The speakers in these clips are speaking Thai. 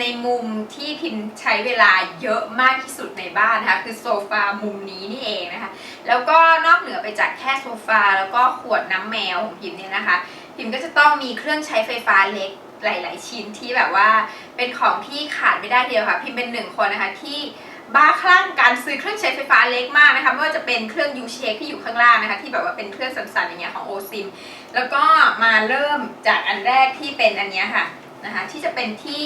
ในมุมที่พิมใช้เวลาเยอะมากที่สุดในบ้านนะคะคือโซฟามุมนี้นี่เองนะคะ แล้วก็นอกเหนือไปจากแค่โซฟาแล้วก็ขวดน้ำแมวของพิมเนี่ยนะคะพิมก็จะต้องมีเครื่องใช้ไฟฟ้าเล็กหลาย ๆ ชิ้นที่แบบว่าเป็นของที่ขาดไม่ได้เดียวค่ะ พิมเป็นหนึ่งคนนะคะที่บ้าคลั่งการซื้อเครื่องใช้ไฟฟ้าเล็กมากนะคะไม่ว่าจะเป็นเครื่อง U Shake ที่อยู่ข้างล่างนะคะ ที่แบบว่าเป็นเครื่องสั่นๆอย่างเงี้ยของ OSIM แล้วก็มาเริ่มจากอันแรกที่เป็นอันเนี้ยค่ะนะคะที่จะเป็นที่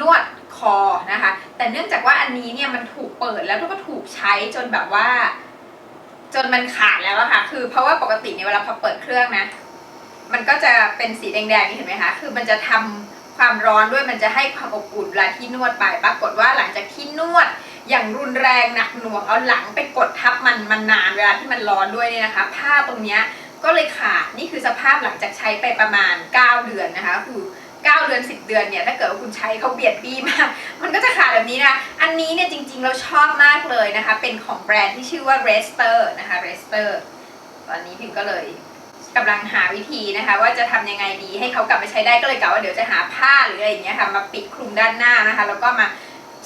นวดคอนะคะ แต่เนื่องจากว่าอันนี้เนี่ยมันถูกเปิดแล้วก็ถูกใช้จนแบบว่า จนมันขาดแล้วอะค่ะ คือเพราะว่าปกติเนี่ยเวลาพอเปิดเครื่องนะ มันก็จะเป็นสีแดงๆนี่เห็นไหมคะ คือมันจะทำความร้อนด้วยมันจะให้ความอบอุ่นเวลาที่นวดไปปรากฏว่าหลังจากที่นวดอย่างรุนแรงหนักหน่วงเอาหลังไปกดทับมันมันนานเวลาที่มันร้อนด้วยเนี่ยนะคะ ผ้าตรงเนี้ยก็เลยขาดนี่คือสภาพหลังจากใช้ไปประมาณ 9 เดือนนะคะ คือ 9 เดือน 10 เดือนเนี่ยถ้าเกิดว่าคุณใช้เขาเบียดบี้มากมันก็จะขาดแบบนี้นะ อันนี้เนี่ยจริงๆเราชอบมากเลยนะคะ เป็นของแบรนด์ที่ชื่อว่า Rester นะคะ Rester ตอนนี้พิมก็เลยกำลังหาวิธีนะคะ ว่าจะทำยังไงดีให้เขากลับมาใช้ได้ก็เลยกะว่าเดี๋ยวจะหาผ้าหรืออะไรอย่างเงี้ยค่ะมาปิดคลุมด้านหน้านะคะ แล้วก็มา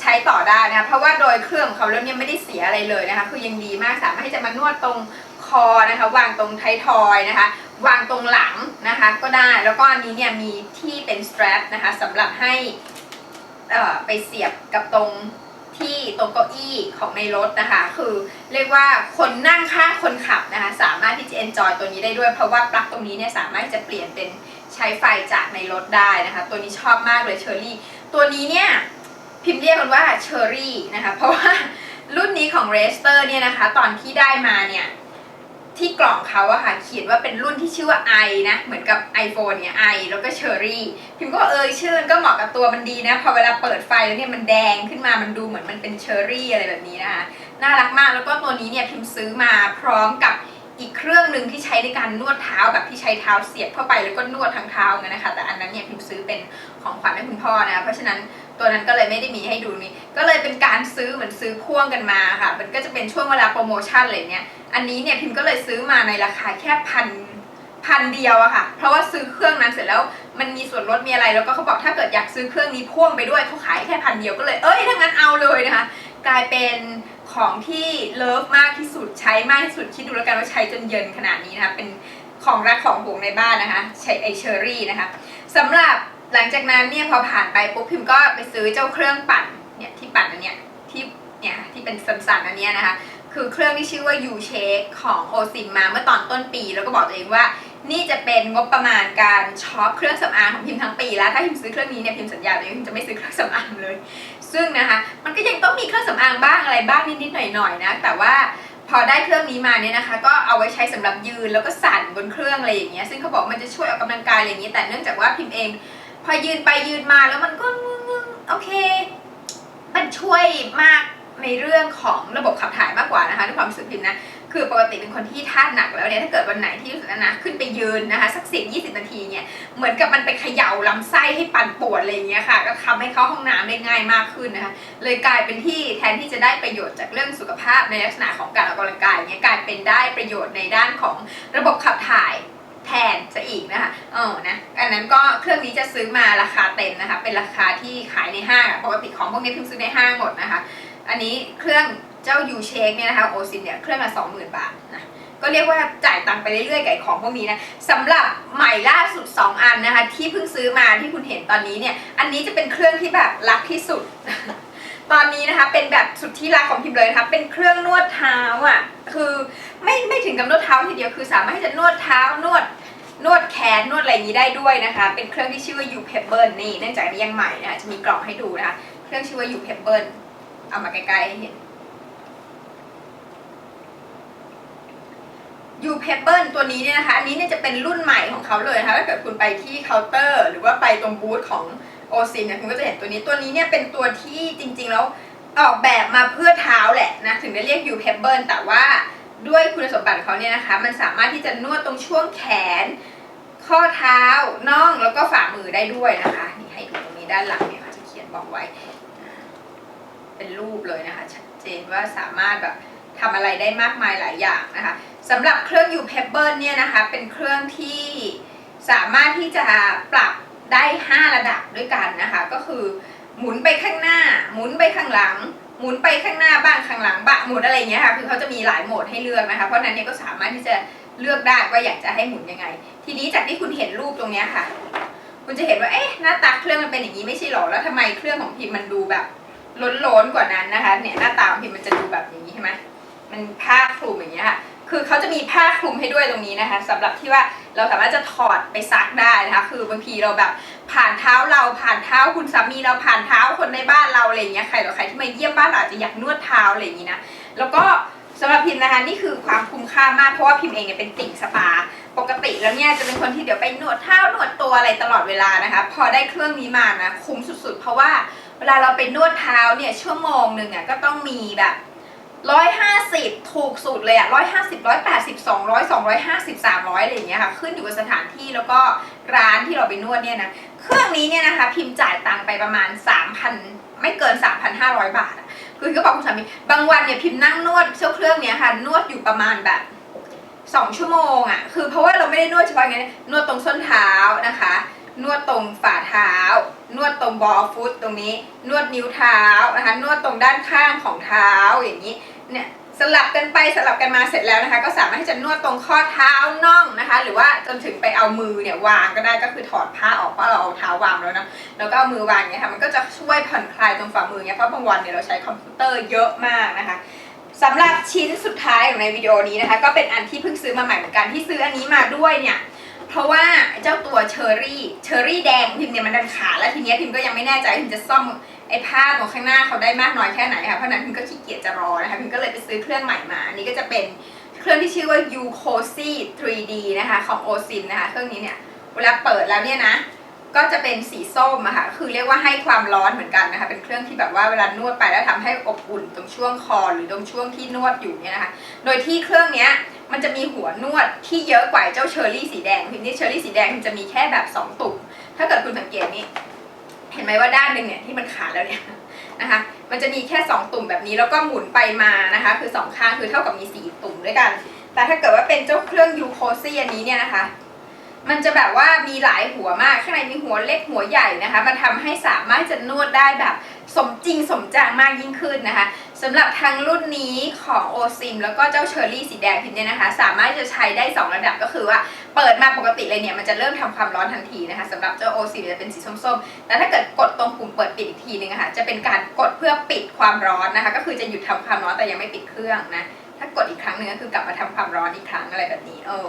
ใช้ต่อได้นะคะเพราะว่าโดยเครื่องของเขาแล้วเนี่ยไม่ได้เสียอะไรเลยนะคะ คือยังดีมากสามารถที่จะมานวดตรงคอนะคะ วางตรงไททอยนะคะ วางตรงหลังนะคะก็ได้แล้วก็อันนี้เนี่ยมีที่เป็น strap นะคะสำหรับให้อ่อไปเสียบกับตรงที่ตรงเก้าอี้ของในรถนะคะ คือเรียกว่าคนนั่งข้างคนขับนะคะ สามารถที่จะ enjoy ตัวนี้ได้ด้วย เพราะว่าปลั๊กตรงนี้เนี่ยสามารถจะเปลี่ยนเป็นใช้ไฟจากในรถได้นะคะ ตัวนี้ชอบมากเลยเชอรี่ ตัวนี้เนี่ยพิมพ์เรียกกันว่าเชอรี่นะคะ เพราะว่ารุ่นนี้ของ r e s t e r เนี่ยนะคะ ตอนที่ได้มาเนี่ย ที่กล่องเขาอะค่ะเขียนว่าเป็นรุ่นที่ชื่อว่า i นะ เหมือนกับ iPhone เนี่ย i แล้วก็เชอรี่พิมก็เออชื่อมันก็เหมาะกับตัวมันดีนะ พอเวลาเปิดไฟแล้วเนี่ยมันแดงขึ้นมามันดูเหมือนมันเป็นเชอรี่อะไรแบบนี้นะคะน่ารักมากแล้วก็ตัวนี้เนี่ยพิมซื้อมาพร้อมกับอีกเครื่องหนึ่งที่ใช้ในการนวดเท้าแบบที่ใช้เท้าเสียบเข้าไปแล้วก็นวดทั้งเท้าเงี้ยนะคะ แต่อันนั้นเนี่ยพิมซื้อเป็นของขวัญให้คุณพ่อนะเพราะฉะนั้น ตัวนั้นก็เลยไม่ได้มีให้ดูนี้ก็เลยเป็นการซื้อเหมือนซื้อพ่วงกันมาค่ะ มันก็จะเป็นช่วงเวลาโปรโมชั่นอะไรเนี่ยอันนี้เนี่ยพิมก็เลยซื้อมาในราคาแค่พันพันเดียวอะค่ะ เพราะว่าซื้อเครื่องนั้นเสร็จแล้วมันมีส่วนลดมีอะไรแล้วก็เขาบอกถ้าเกิดอยากซื้อเครื่องนี้พ่วงไปด้วยเขาขายแค่พันเดียวก็เลยเอ้ยถ้างั้นเอาเลยนะคะ กลายเป็นของที่เลิฟมากที่สุดใช้มากที่สุดคิดดูแล้วกันว่าใช้จนเยินขนาดนี้นะคะเป็นของรักของห่วงในบ้านนะคะใช้ไอเชอรี่นะคะสำหรับ หลังจากนั้นเนี่ยพอผ่านไปปุ๊บพิมก็ไปซื้อเจ้าเครื่องปั่นเนี่ยที่ปั่นอันเนี้ยที่เนี่ยที่เป็นสันๆอันเนี้ยนะคะ คือเครื่องที่ชื่อว่า U Shake ของ OSIM มาเมื่อตอนต้นปี แล้วก็บอกตัวเองว่านี่จะเป็นงบประมาณการช็อปเครื่องสำอางของพิมทั้งปีแล้วถ้าพิมซื้อเครื่องนี้เนี่ยพิมสัญญาเลยว่าพิมจะไม่ซื้อเครื่องสำอางเลย ซึ่งนะคะมันก็ยังต้องมีเครื่องสำอางบ้างอะไรบ้างนิดๆหน่อยๆนะแต่ว่าพอได้เครื่องนี้มาเนี่ยนะคะ ก็เอาไว้ใช้สำหรับยืนแล้วก็สั่นบนเครื่องอะไรอย่างเงี้ยซึ่งเขาบอกมันจะช่วยออกกำลังกายอะไรอย่างเงี้ยแต่เนื่องจากว่าพิมเอง พอยืนไปยืนมาแล้วมันก็โอเค มันช่วยมากในเรื่องของระบบขับถ่ายมากกว่านะคะด้วยความรู้สึกพิมนะคือปกติเป็นคนที่ท่าหนักแล้วเนี่ยถ้าเกิดวันไหนที่รู้สึกนะขึ้นไปยืนนะคะสักสิบยี่สิบนาทีเนี่ยเหมือนกับมันไปเขย่าลำไส้ให้ปั่นปวดอะไรอย่างเงี้ยค่ะ ก็ทำให้เข้าห้องน้ำได้ง่ายมากขึ้นนะคะเลยกลายเป็นที่แทนที่จะได้ประโยชน์จากเรื่องสุขภาพในลักษณะของการออกกำลังกายเนี่ยกลายเป็นได้ประโยชน์ในด้านของระบบขับถ่าย อีกนะคะเออนะอันนั้นก็เครื่องนี้จะซื้อมาราคาเต็มนะคะ เป็นราคาที่ขายในห้างอะปกติของพวกนี้พิมซื้อในห้างหมดนะคะ อันนี้เครื่องเจ้า U Shake เนี่ยนะคะโอซินเนี่ยเครื่องละ20,000 บาทนะก็เรียกว่าจ่ายตังค์ไปเรื่อยๆกับของพวกนี้นะสำหรับใหม่ล่าสุด 2 อันนะคะ ที่เพิ่งซื้อมาที่คุณเห็นตอนนี้เนี่ยอันนี้จะเป็นเครื่องที่แบบรักที่สุด ตอนนี้นะคะเป็นแบบสุดที่รักของพิมเลยนะคะเป็นเครื่องนวดเท้าอะคือไม่ไม่ถึงกับนวดเท้าทีเดียวคือสามารถที่จะนวดเท้านวด แขนนวดอะไรอย่างนี้ได้ด้วยนะคะ เป็นเครื่องที่ชื่อว่า U Pebble นี่เนื่องจากนี้ยังใหม่นะคะจะมีกล่องให้ดูนะคะ เครื่องชื่อว่า U Pebble เอามาใกล้ๆให้เห็นยูเพเปิลตัวนี้เนี่ยนะคะ อันนี้เนี่ยจะเป็นรุ่นใหม่ของเขาเลยนะคะถ้าเกิดคุณไปที่เคาน์เตอร์ หรือว่าไปตรงบูธของโอซินเนี่ยคุณก็จะเห็นตัวนี้ตัวนี้เนี่ยเป็นตัวที่จริง ๆ แล้วออกแบบมาเพื่อเท้าแหละนะถึงได้เรียกยูเพเปิลแต่ว่าด้วยคุณสมบัติของเขาเนี่ยนะคะ มันสามารถที่จะนวดตรงช่วงแขน ข้อเท้าน่องแล้วก็ฝ่ามือได้ด้วยนะคะนี่ให้ดูตรงนี้ด้านหลังเนี่ยค่ะจะเขียนบอกไว้ เป็นรูปเลยนะคะ ชัดเจนว่าสามารถแบบทำอะไรได้มากมายหลายอย่างนะคะสำหรับเครื่อง U Pebble เนี่ยนะคะเป็นเครื่องที่สามารถที่จะปรับได้ 5 ระดับด้วยกันนะคะ ก็คือหมุนไปข้างหน้า หมุนไปข้างหลัง หมุนไปข้างหน้าบ้างข้างหลังบ้างหมุนอะไรเงี้ยค่ะคือเขาจะมีหลายโหมดให้เลือกนะคะ เพราะนั้นเนี่ยก็สามารถที่จะ เลือกได้ว่าอยากจะให้หมุนยังไง ทีนี้จากที่คุณเห็นรูปตรงเนี้ยค่ะ คุณจะเห็นว่าเอ๊ะหน้าตาเครื่องมันเป็นอย่างนี้ไม่ใช่หรอแล้วทำไมเครื่องของพิมพ์มันดูแบบล้นๆกว่านั้นนะคะ เนี่ยหน้าตาของพิมพ์มันจะดูแบบนี้ใช่ไหมมันผ้าคลุมอย่างเงี้ยค่ะคือเขาจะมีผ้าคลุมให้ด้วยตรงนี้นะคะสำหรับที่ว่าเราสามารถจะถอดไปซักได้นะคะคือบางทีเราแบบผ่านเท้าเราผ่านเท้าคุณสามีเราผ่านเท้าคนในบ้านเราอะไรเงี้ยใครต่อใครที่มาเยี่ยมบ้านเราอาจจะอยากนวดเท้าอะไรอย่างงี้นะแล้วก็ สำหรับพิมพ์นะคะนี่คือความคุ้มค่ามากเพราะว่าพิมพ์เองเนี่ยเป็นติ่งสปา ปกติแล้วเนี่ยจะเป็นคนที่เดี๋ยวไปนวดเท้านวดตัวอะไรตลอดเวลานะคะ พอได้เครื่องนี้มานะคุ้มสุดๆ เพราะว่าเวลาเราไปนวดเท้าเนี่ยชั่วโมงหนึ่งอะก็ต้องมีแบบร้อยห้าสิบถูกสุดเลยอะร้อยห้าสิบร้อยแปดสิบสองร้อยสองร้อยห้าสิบสามร้อยอะไรอย่างเงี้ยค่ะ ขึ้นอยู่กับสถานที่แล้วก็ร้านที่เราไปนวดเนี่ยนะ เครื่องนี้เนี่ยนะคะ พิมพ์จ่ายตังค์ไปประมาณสามพันไม่เกินสามพันห้าร้อยบาท คือก็บอกคุณสามีบางวันเนี่ยพิมพ์นั่งนวดเจ้าเครื่องเนี้ยค่ะ นวดอยู่ประมาณแบบสองชั่วโมงอะคือเพราะว่าเราไม่ได้นวดเฉพาะอย่างนี้นนวดตรงส้นเท้านะคะ นวดตรงฝ่าเท้า นวดตรงบอลฟุตตรงนี้ นวดนิ้วเท้านะคะ นวดตรงด้านข้างของเท้าอย่างนี้เนี่ย สลับกันไปสลับกันมาเสร็จแล้วนะคะ ก็สามารถที่จะนวดตรงข้อเท้าน่องนะคะ หรือว่าจนถึงไปเอามือเนี่ยวางก็ได้ก็คือถอดผ้าออกเพราะเราเอาเท้าวางแล้วนะแล้วก็เอามือวางอย่างเงี้ยค่ะมันก็จะช่วยผ่อนคลายตรงฝ่ามือเนี่ยเพราะบางวันเนี่ยเราใช้คอมพิวเตอร์เยอะมากนะคะสำหรับชิ้นสุดท้ายของในวิดีโอนี้นะคะ ก็เป็นอันที่เพิ่งซื้อมาใหม่เหมือนกันที่ซื้ออันนี้มาด้วยเนี่ยเพราะว่าเจ้าตัวเชอรี่เชอรี่แดงพิมเนี่ยมันดันขาดแล้วทีเนี้ยพิมก็ยังไม่แน่ใจพิมจะซ่อม ไอ้ผ้าตรงข้างหน้าเขาได้มากน้อยแค่ไหนค่ะ เพราะนั้นพิมก็ขี้เกียจจะรอนะคะพิมก็เลยไปซื้อเครื่องใหม่มา อันนี้ก็จะเป็นเครื่องที่ชื่อว่า u c o s y 3D นะคะของ OSIM นะคะ เครื่องนี้เนี่ย เวลาเปิดแล้วเนี่ยนะ ก็จะเป็นสีส้มอะค่ะ คือเรียกว่าให้ความร้อนเหมือนกันนะคะ เป็นเครื่องที่แบบว่าเวลานวดไปแล้วทำให้อบอุ่นตรงช่วงคอหรือตรงช่วงที่นวดอยู่เนี่ยนะคะ โดยที่เครื่องเนี้ยมันจะมีหัวนวดที่เยอะกว่าเจ้าเชอร์รี่สีแดงพิมพ์นี่เชอร์รี่สีแดงมันจะมีแค่แบบ 2 ตุ่มถ้าเกิดคุณสังเกตนี่ เห็นไหมว่าด้านหนึ่งเนี่ยที่มันขาดแล้วเนี่ยนะคะ มันจะมีแค่ 2 ตุ่มแบบนี้แล้วก็หมุนไปมานะคะ คือสองข้างคือเท่ากับมี 4 ตุ่มด้วยกัน แต่ถ้าเกิดว่าเป็นเจ้าเครื่องยูโคซี่อันนี้เนี่ยนะคะ มันจะแบบว่ามีหลายหัวมาก ข้างในมีหัวเล็กหัวใหญ่นะคะ มันทำให้สามารถจะนวดได้แบบสมจริงสมจังมากยิ่งขึ้นนะคะ สำหรับทางรุ่นนี้ของโอซิมแล้วก็เจ้าเชอร์รี่สีแดงพิมพ์เนี่ยนะคะ สามารถจะใช้ได้ 2 ระดับก็คือว่าเปิดมาปกติเลยเนี่ยมันจะเริ่มทำความร้อนทันทีนะคะสำหรับเจ้าโอซิมจะเป็นสีส้มๆแต่ถ้าเกิดกดตรงปุ่มเปิดปิดอีกทีนึงอะคะจะเป็นการกดเพื่อปิดความร้อนนะคะ ก็คือจะหยุดทำความร้อนแต่ยังไม่ปิดเครื่องนะถ้ากดอีกครั้งหนึ่งก็คือกลับมาทำความร้อนอีกครั้งอะไรแบบนี้เออ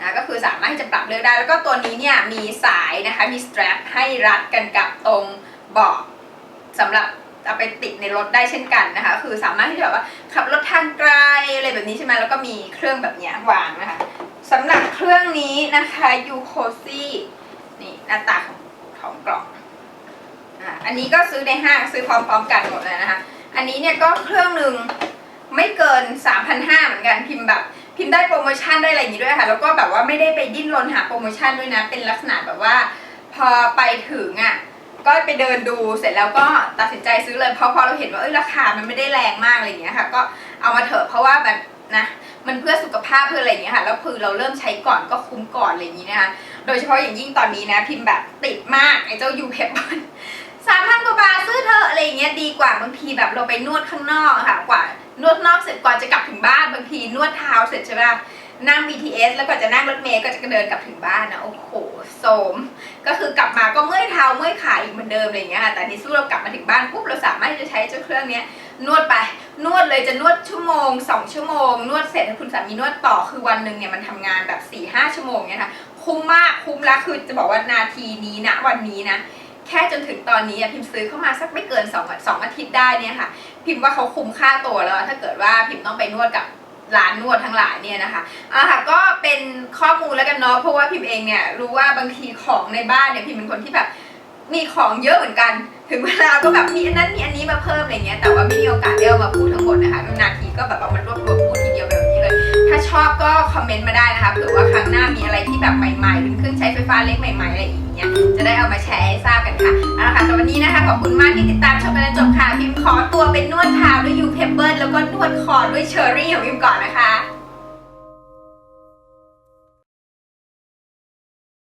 นะก็คือสามารถที่จะปรับเลือกได้ แล้วก็ตัวนี้เนี่ยมีสายนะคะมีส strap ให้รัดกันกับตรงเบาะสำหรับ เอาไปติดในรถได้เช่นกันนะคะ คือสามารถที่จะแบบว่าขับรถทางไกลอะไรแบบนี้ใช่ไหมแล้วก็มีเครื่องแบบนี้วางนะคะสำหรับเครื่องนี้นะคะ u c o s y นี่หน้าตาของของกล่องอะอันนี้ก็ซื้อในห้างซื้อพร้อมๆกันหมดเลยนะคะ อันนี้เนี่ยก็เครื่องหนึ่งไม่เกิน 3,500เหมือนกันพิมพ์แบบพิมพ์ได้โปรโมชั่นได้อะไรอย่างนี้ด้วยค่ะ แล้วก็แบบว่าไม่ได้ไปดิ้นรนหาโปรโมชั่นด้วยนะ เป็นลักษณะแบบว่า พอไปถึงอะ ก็ไปเดินดูเสร็จแล้วก็ตัดสินใจซื้อเลยเพราะพอเราเห็นว่าเอ้ยราคามันไม่ได้แรงมากอะไรอย่างเงี้ยค่ะ ก็เอามาเถอะเพราะว่าแบบนะมันเพื่อสุขภาพเพื่ออะไรอย่างเงี้ยค่ะแล้วคือเราเริ่มใช้ก่อนก็คุ้มก่อนอะไรอย่างงี้นะคะโดยเฉพาะอย่างยิ่งตอนนี้นะ พิมพ์แบบติดมากไอ้เจ้ายูเพปสามพันกว่าบาทซื้อเถอะอะไรอย่างเงี้ยดีกว่าบางทีแบบเราไปนวดข้างนอกค่ะกว่านวดนอกเสร็จกว่าจะกลับถึงบ้านบางทีนวดเท้าเสร็จใช่ไหม นั่ง BTS แล้วก็จะนั่งรถเมล์ก็จะเดินกลับถึงบ้านนะโอ้โหโสม ก็คือกลับมาก็เมื่อยเท้าเมื่อยขาอีกเหมือนเดิมอะไรอย่างเงี้ยค่ะแต่นี่สู้เรากลับมาถึงบ้านปุ๊บเราสามารถที่จะใช้เจ้าเครื่องเนี้ยนวดไปนวดเลยจะนวดชั่วโมงสองชั่วโมง นวดเสร็จให้คุณสามีนวดต่อคือวันหนึ่งเนี่ยมันทำงานแบบ4ี่ห้าชั่วโมงเนี่ยค่ะคุ้มมากคุ้มล้วคือจะบอกว่านาทีนี้นะวันนี้นะแค่จนถึงตอนนี้พิมพ์ซื้อเข้ามาสักไม่เกิน2องสองอาทิตย์ได้เนี่ยค่ะ พิมพ์ว่าเขาคุ้มค่าตัวแล้วถ้าเกิดว่าพิมพ์ต้องไปนวดกับ ร้านนวดทั้งหลายเนี่ยนะคะอ่าค่ะก็เป็นข้อมูลแล้วกันเนาะเพราะว่าพิมพ์เองเนี่ยรู้ว่าบางทีของในบ้านเนี่ยพิมพ์เป็นคนที่แบบมีของเยอะเหมือนกัน ถึงเวลาก็แบบมีอันนั้นมีอันนี้มาเพิ่มอะไรเงี้ยแต่ว่าไม่มีโอกาสได้เอามาพูดทั้งหมดนะคะนาทีก็แบบเอามารวบรวม อบก็คอมเมนต์มาได้นะคะเผื่อว่าครั้งหน้ามีอะไรที่แบบใหม่ๆเป็นเครื่องใช้ไฟฟ้าเล็กใหม่ๆอะไรอย่างเงี้ยจะได้เอามาแชร์ให้ทราบกันค่ะเอาละค่ะสำหรับวันนี้นะคะขอบคุณมากที่ติดตามชมกันจนจบค่ะพิมขอตัวเป็นนวดเท้าด้วยยูเพเบิลแล้วก็นวดคอด้วยเชอร์รี่ของพิมก่อนนะคะ